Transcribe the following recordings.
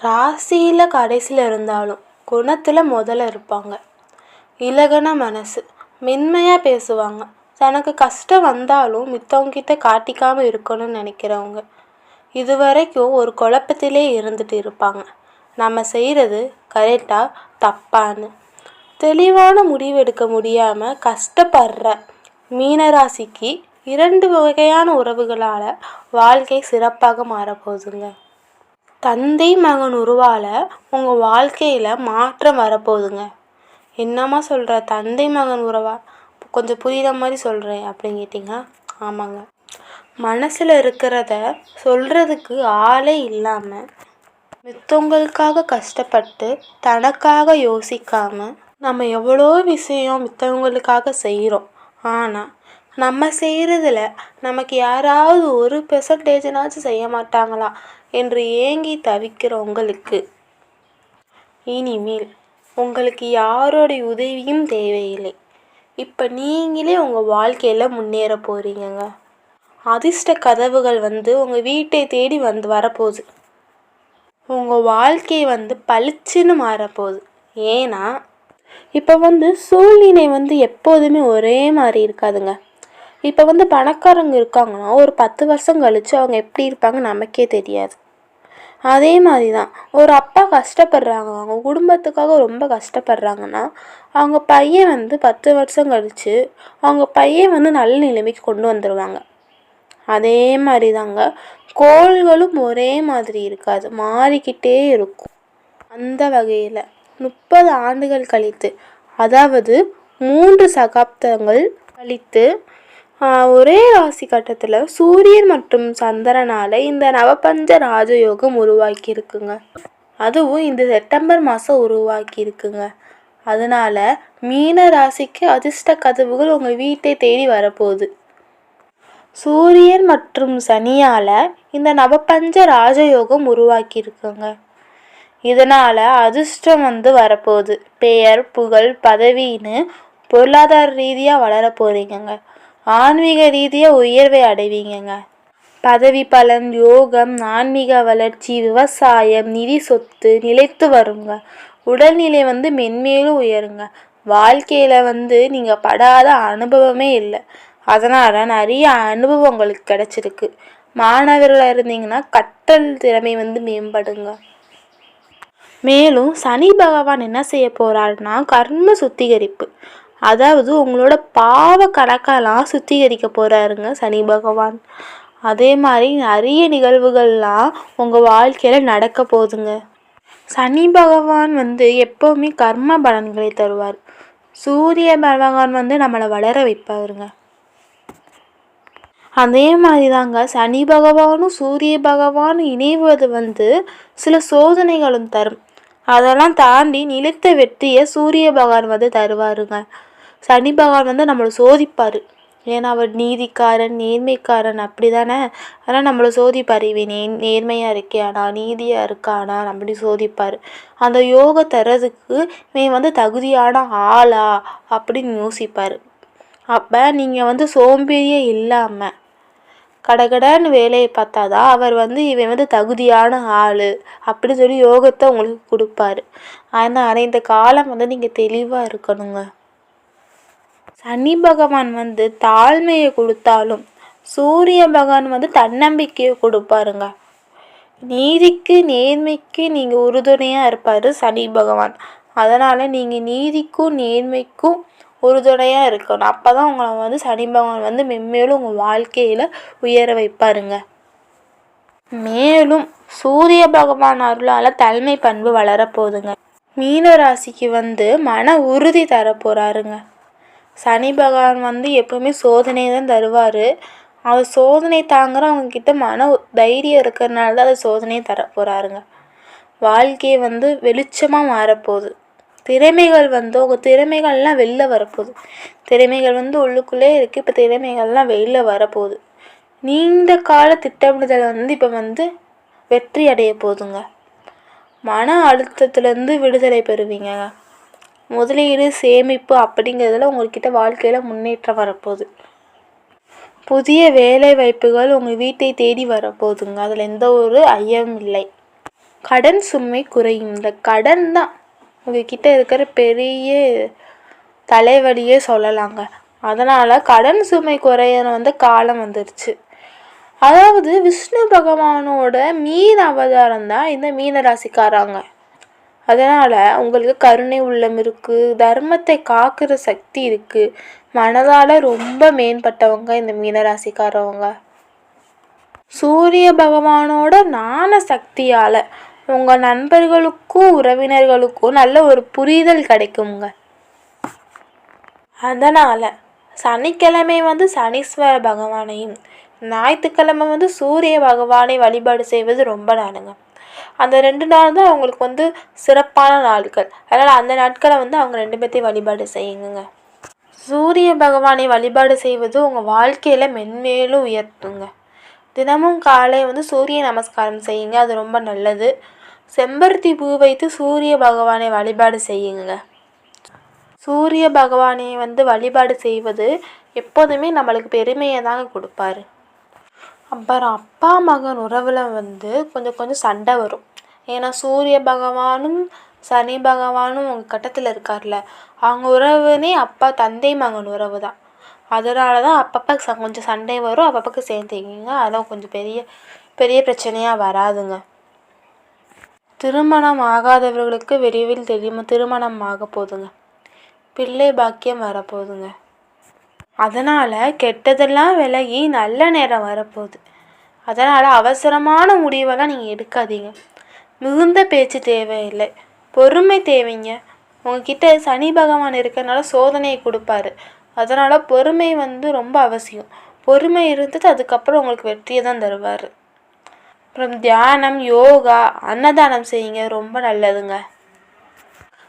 ராசியில் கடைசியில் இருந்தாலும் குணத்தில் முதல்ல இருப்பாங்க. இலகன மனசு மென்மையாக பேசுவாங்க. தனக்கு கஷ்டம் வந்தாலும் மித்தவங்கிட்ட காட்டிக்காமல் இருக்கணும்னு நினைக்கிறவங்க. இது வரைக்கும் ஒரு குழப்பத்திலே இருந்துட்டு இருப்பாங்க. நம்ம செய்கிறது கரெக்டாக தப்பான்னு. தெளிவான முடிவெடுக்க முடியாமல் கஷ்டப்படுற மீனராசிக்கு இரண்டு வகையான உறவுகளால் வாழ்க்கை சிறப்பாக மாறப்போகுதுங்க. தந்தை மகன் உருவால் உங்கள் வாழ்க்கையில் மாற்றம் வரப்போகுதுங்க. என்னம்மா சொல்கிற தந்தை மகன் உறவா? கொஞ்சம் புரிகிற மாதிரி சொல்கிறேன் அப்படின்னு கேட்டிங்கன்னா ஆமாங்க. மனசில் இருக்கிறத சொல்கிறதுக்கு ஆளே இல்லாமல் மித்தவங்களுக்காக கஷ்டப்பட்டு தனக்காக யோசிக்காமல் நம்ம எவ்வளோ விஷயம் மித்தவங்களுக்காக செய்கிறோம் ஆனால் நம்ம செய்கிறதுல நமக்கு யாராவது ஒரு பெர்சன்டேஜ்னாச்சும் செய்ய மாட்டாங்களா? என்று ஏங்கி தவிக்கிற உங்களுக்கு. இனிமேல் உங்களுக்கு யாரோடைய உதவியும் தேவையில்லை. இப்போ நீங்களே உங்கள் வாழ்க்கையில் முன்னேற போகிறீங்கங்க அதிர்ஷ்ட கதவுகள் வந்து உங்கள் வீட்டை தேடி வந்து வரப்போகுது. உங்கள் வாழ்க்கை வந்து பளிச்சுன்னு மாறப்போகுது. ஏன்னா இப்போ வந்து சூழ்நிலை வந்து எப்போதுமே ஒரே மாதிரி இருக்காதுங்க. இப்போ வந்து பணக்காரங்க இருக்காங்கன்னா ஒரு பத்து வருஷம் கழித்து அவங்க எப்படி இருப்பாங்க நமக்கே தெரியாது. அதே மாதிரி தான் ஒரு அப்பா கஷ்டப்படுறாங்க அவங்க குடும்பத்துக்காக ரொம்ப கஷ்டப்படுறாங்கன்னா அவங்க பையன் வந்து பத்து வருஷம் கழித்து அவங்க பையன் வந்து நல்ல நிலைமைக்கு கொண்டு வந்துடுவாங்க அதே மாதிரி தாங்க கோள்களும் ஒரே மாதிரி இருக்காது மாறிக்கிட்டே இருக்கும். அந்த வகையில் முப்பது ஆண்டுகள் கழித்து அதாவது மூன்று சகாப்தங்கள் கழித்து ஒரே ராசி கட்டத்தில் சூரியன் மற்றும் சந்திரனால் இந்த நவபஞ்ச ராஜயோகம் உருவாக்கியிருக்குங்க. அதுவும் இந்த செப்டம்பர் மாதம் உருவாக்கியிருக்குங்க. அதனால் மீன ராசிக்கு அதிர்ஷ்ட கதவுகள் உங்கள் வீட்டை தேடி வரப்போகுது. சூரியன் மற்றும் சனியால் இந்த நவபஞ்ச ராஜயோகம் உருவாக்கியிருக்குங்க. இதனால் அதிர்ஷ்டம் வந்து வரப்போகுது. பெயர் புகழ் பதவின்னு பொருளாதார ரீதியாக வளர போகிறீங்க ஆன்மீக ரீதியாக உயர்வை அடைவீங்கங்க. பதவி பலன் யோகம் ஆன்மீக வளர்ச்சி விவசாயம் நிதி சொத்து நிலைத்து வருங்க. உடல்நிலை வந்து மென்மேலும் உயருங்க. வாழ்க்கையில் வந்து நீங்கள் படாத அனுபவமே இல்லை. அதனால் நிறைய அனுபவம் உங்களுக்கு கிடச்சிருக்கு. மாணவர்களாக இருந்தீங்கன்னா கற்றல் திறமை வந்து மேம்படுங்க. மேலும் சனி பகவான் என்ன செய்ய போகிறாருன்னா கர்ம சுத்திகரிப்பு. அதாவது உங்களோட பாவ கணக்கெல்லாம் சுத்திகரிக்க போகிறாருங்க சனி பகவான். அதே மாதிரி நிறைய நிகழ்வுகள்லாம் உங்கள் வாழ்க்கையில் நடக்க போகுதுங்க. சனி பகவான் வந்து எப்போவுமே கர்ம பலன்களை தருவார். சூரிய பகவான் வந்து நம்மளை வளர வைப்பாருங்க. அதே மாதிரி தாங்க சனி பகவானும் சூரிய பகவானும் இணைவது வந்து சில சோதனைகளும் தரும். அதெல்லாம் தாண்டி நிலைத்த வெற்றியை சூரிய பகவான் வந்து தருவாருங்க. சனி பகவான் வந்து நம்மளை சோதிப்பார். ஏன்னா அவர் நீதிக்காரன் நேர்மைக்காரன் அப்படி தானே ஆனால் நம்மளை சோதிப்பார். இவன் நே நேர்மையாக இருக்கியானா? நீதியாக இருக்கானா? அப்படி சோதிப்பார். அந்த யோக தர்றதுக்கு இவன் வந்து தகுதியான ஆளா அப்படின்னு யோசிப்பார். அப்போ நீங்கள் வந்து சோம்பேறியே இல்லாமல் கடகடன்னு வேலையை பார்த்தா தான் அவர் வந்து இவன் வந்து தகுதியான ஆள் அப்படி சொல்லி யோகத்தை உங்களுக்கு கொடுப்பாரு. ஆனால் இந்த காலம் வந்து நீங்கள் தெளிவாக இருக்கணுங்க. சனி பகவான் வந்து தாழ்மையை கொடுத்தாலும் சூரிய பகவான் வந்து தன்னம்பிக்கையை கொடுப்பாருங்க. நீதிக்கு நேர்மைக்கு நீங்கள் உறுதுணையாக இருப்பார் சனி பகவான். அதனால் நீங்கள் நீதிக்கும் நேர்மைக்கும் உறுதுணையாக இருக்கணும். அப்போ தான் உங்களை வந்து சனி பகவான் வந்து மென்மேலும் உங்கள் வாழ்க்கையில் உயர வைப்பாருங்க. மேலும் சூரிய பகவான் அருளால் தலைமை பண்பு வளரப்போகுதுங்க. மீன ராசிக்கு வந்து மன உறுதி தரப்போகிறாருங்க சனி பகவான் வந்து எப்போவுமே சோதனை தான் தருவார். அவர் சோதனை தாங்குறவங்கக்கிட்ட மன தைரியம் இருக்கிறனால தான் அது சோதனையை தரப்போகிறாருங்க வாழ்க்கையை வந்து வெளிச்சமாக மாறப்போகுது. திறமைகள் வந்து உங்கள் திறமைகள்லாம் வெளில வரப்போகுது. திறமைகள் வந்து உள்ளுக்குள்ளே இருக்குது இப்போ திறமைகள்லாம் வெளில வரப்போகுது. நீண்ட கால திட்டமிடுதல் வந்து இப்போ வந்து வெற்றி அடைய போகுதுங்க. மன அழுத்தத்துலேருந்து விடுதலை பெறுவீங்க முதலீடு சேமிப்பு அப்படிங்கிறதுல உங்கள்கிட்ட வாழ்க்கையில் முன்னேற்றம் வரப்போகுது. புதிய வேலை வாய்ப்புகள் உங்கள் வீட்டை தேடி வரப்போகுதுங்க. அதில் எந்த ஒரு ஐயமும் இல்லை. கடன் சுமை குறையும். இந்த கடன் தான் உங்ககிட்ட இருக்கிற பெரிய தலைவலியே சொல்லலாங்க. அதனால் கடன் சுமை குறையிற வந்து காலம் வந்துருச்சு. அதாவது விஷ்ணு பகவானோட மீன் அவதாரம் தான் இந்த மீன ராசிக்காராங்க அதனால் உங்களுக்கு கருணை உள்ளம் இருக்குது தர்மத்தை காக்கிற சக்தி இருக்குது மனதால் ரொம்ப மேம்பட்டவங்க இந்த மீனராசிக்காரவங்க. சூரிய பகவானோட நாண சக்தியால் உங்கள் நண்பர்களுக்கும் உறவினர்களுக்கும் நல்ல ஒரு புரிதல் கிடைக்குங்க. அதனால் சனிக்கிழமை வந்து சனீஸ்வர பகவானையும் ஞாயிற்றுக்கிழமை வந்து சூரிய பகவானை வழிபாடு செய்வது ரொம்ப நாளுங்க. அந்த ரெண்டு நாள் தான் அவங்களுக்கு வந்து சிறப்பான நாட்கள். அதனால் அந்த நாட்களை வந்து அவங்க ரெண்டு பேர்த்தையும் வழிபாடு செய்யுங்க. சூரிய பகவானை வழிபாடு செய்வது உங்கள் வாழ்க்கையில் மென்மேலும் உயர்த்துங்க. தினமும் காலை வந்து சூரிய நமஸ்காரம் செய்யுங்க. அது ரொம்ப நல்லது. செம்பருத்தி பூ வைத்து சூரிய பகவானை வழிபாடு செய்யுங்க. சூரிய பகவானை வந்து வழிபாடு செய்வது எப்போதுமே நம்மளுக்கு பெருமையை தாங்க கொடுப்பாரு. அப்புறம் அப்பா மகன் உறவில் வந்து கொஞ்சம் கொஞ்சம் சண்டை வரும். ஏன்னா சூரிய பகவானும் சனி பகவானும் உங்கள் கட்டத்தில் இருக்கார்ல. அவங்க உறவுனே அப்பா தந்தை மகன் உறவு தான் அதனால தான் அப்பப்போ ச கொஞ்சம் சண்டை வரும். அப்பப்போ சேர்ந்துக்கிங்க அதெல்லாம் கொஞ்சம் பெரிய பெரிய பிரச்சனையாக வராதுங்க. திருமணம் ஆகாதவர்களுக்கு விரைவில் தெரியும். திருமணம் ஆக போதுங்க. பிள்ளை பாக்கியம் வரப்போகுதுங்க. அதனால் கெட்டதெல்லாம் விலகி நல்ல நேரம் வரப்போகுது. அதனால் அவசரமான முடிவெல்லாம் நீங்கள் எடுக்காதீங்க. மிகுந்த பேச்சு தேவையில்லை. பொறுமை தேவைங்க. உங்ககிட்ட சனி பகவான் இருக்கிறனால சோதனையை கொடுப்பாரு. அதனால் பொறுமை வந்து ரொம்ப அவசியம். பொறுமை இருந்தது அதுக்கப்புறம் உங்களுக்கு வெற்றியை தான் தருவார். அப்புறம் தியானம் யோகா அன்னதானம் செய்யுங்க. ரொம்ப நல்லதுங்க.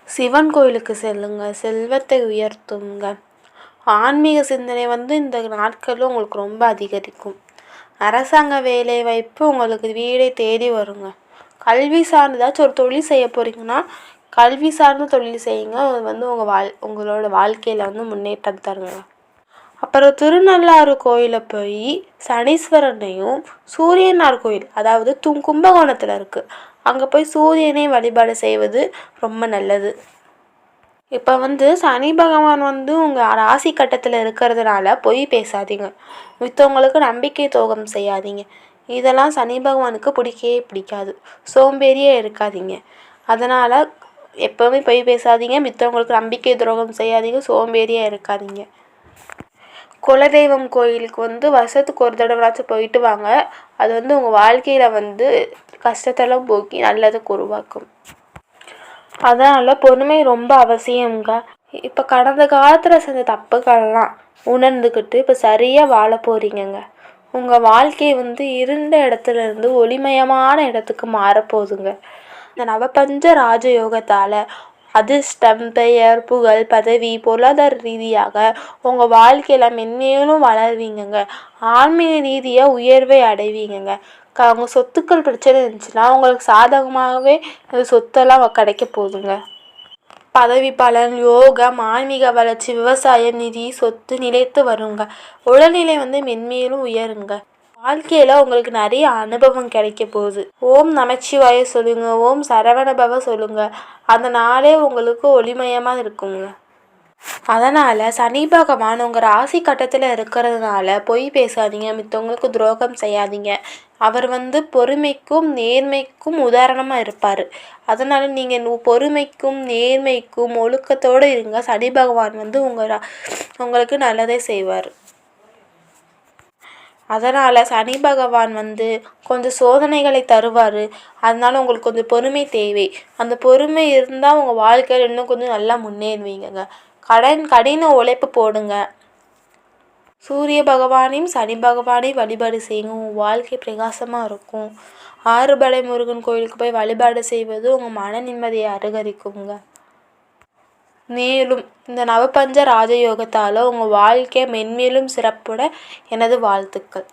சிவன் கோயிலுக்கு செல்லுங்க. செல்வத்தை உயர்த்துங்க. ஆன்மீக சிந்தனை வந்து இந்த நாட்களில் உங்களுக்கு ரொம்ப அதிகரிக்கும். அரசாங்க வேலை வாய்ப்பு உங்களுக்கு வீடை தேடி வருங்க. கல்வி சார்ந்ததாச்சும் ஒரு தொழில் செய்ய போகிறீங்கன்னா கல்வி சார்ந்த தொழில் செய்யுங்க. அது வந்து உங்கள் வாழ் உங்களோட வாழ்க்கையில் வந்து முன்னேற்றம் தருங்க. அப்புறம் திருநள்ளாறு கோயிலில் போய் சனீஸ்வரனையும் சூரியனார் கோயில் அதாவது தும் கும்பகோணத்தில் இருக்குது அங்கே போய் சூரியனை வழிபாடு செய்வது ரொம்ப நல்லது. இப்போ வந்து சனி பகவான் வந்து உங்கள் ராசி கட்டத்தில் இருக்கிறதுனால பொய் பேசாதீங்க. மித்தவங்களுக்கு நம்பிக்கை துரோகம் செய்யாதீங்க. இதெல்லாம் சனி பகவானுக்கு பிடிக்கவே பிடிக்காது. சோம்பேறியே இருக்காதீங்க. அதனால் எப்போவுமே பொய் பேசாதீங்க. மித்தவங்களுக்கு நம்பிக்கை துரோகம் செய்யாதீங்க. சோம்பேறியாக இருக்காதீங்க. குலதெய்வம் கோயிலுக்கு வந்து வருஷத்துக்கு ஒரு தடவைனாச்சும் போயிட்டு வாங்க. அது வந்து உங்கள் வாழ்க்கையில் வந்து கஷ்டத்தெல்லாம் போக்கி நல்லதுக்கு உருவாக்கும். அதனால் பொறுமை ரொம்ப அவசியங்க இப்போ கடந்த காலத்தில் செஞ்ச தப்புகள்லாம் உணர்ந்துக்கிட்டு இப்போ சரியாக வாழ போகிறீங்கங்க உங்கள் வாழ்க்கை வந்து இருண்ட இடத்துல இருந்து ஒளிமயமான இடத்துக்கு மாறப்போகுதுங்க இந்த நவபஞ்ச ராஜயோகத்தால் அதிர்ஷ்டம் பெயர் புகழ் பதவி பொருளாதார ரீதியாக உங்கள் வாழ்க்கையில் மென்மேலும் வளருவீங்கங்க. ஆன்மீக ரீதியாக உயர்வை அடைவீங்கங்க. க அவங்க சொத்துக்கள் பிரச்சனை இருந்துச்சுன்னா அவங்களுக்கு சாதகமாகவே சொத்தெல்லாம் கிடைக்க போகுதுங்க. பதவி பலன் யோகம் ஆன்மீக வளர்ச்சி விவசாயம் நிதி சொத்து நிலைத்து வருங்க. உடல்நிலை வந்து மென்மேலும் உயருங்க. வாழ்க்கையில் உங்களுக்கு நிறைய அனுபவம் கிடைக்க போகுது. ஓம் நமச்சிவாய சொல்லுங்க. ஓம் சரவணபவ சொல்லுங்க. அந்த நாளே உங்களுக்கு ஒளிமயமாக இருக்குங்க. அதனால் சனி பகவான் உங்கள் ராசி கட்டத்தில் இருக்கிறதுனால பொய் பேசாதீங்க. மித்தவங்களுக்கு துரோகம் செய்யாதீங்க. அவர் வந்து பொறுமைக்கும் நேர்மைக்கும் உதாரணமாக இருப்பார். அதனால் நீங்கள் பொறுமைக்கும் நேர்மைக்கும் ஒழுக்கத்தோடு இருங்க. சனி பகவான் வந்து உங்கள் உங்களுக்கு நல்லதே செய்வார். அதனால் சனி பகவான் வந்து கொஞ்சம் சோதனைகளை தருவார். அதனால் உங்களுக்கு கொஞ்சம் பொறுமை தேவை. அந்த பொறுமை இருந்தால் உங்கள் வாழ்க்கையில் இன்னும் கொஞ்சம் நல்லா முன்னேறுவீங்க கடன் கடின உழைப்பு போடுங்க. சூரிய பகவானையும் சனி பகவானையும் வழிபாடு செய்யுங்க உங்கள் வாழ்க்கை பிரகாசமாக இருக்கும். ஆறுபடை முருகன் கோயிலுக்கு போய் வழிபாடு செய்வது உங்கள் மன நிம்மதியை அருகரிக்குங்க. மேலும் இந்த நவபஞ்ச ராஜயோகத்தால் உங்கள் வாழ்க்கை மென்மேலும் சிறப்புட எனது வாழ்த்துக்கள்.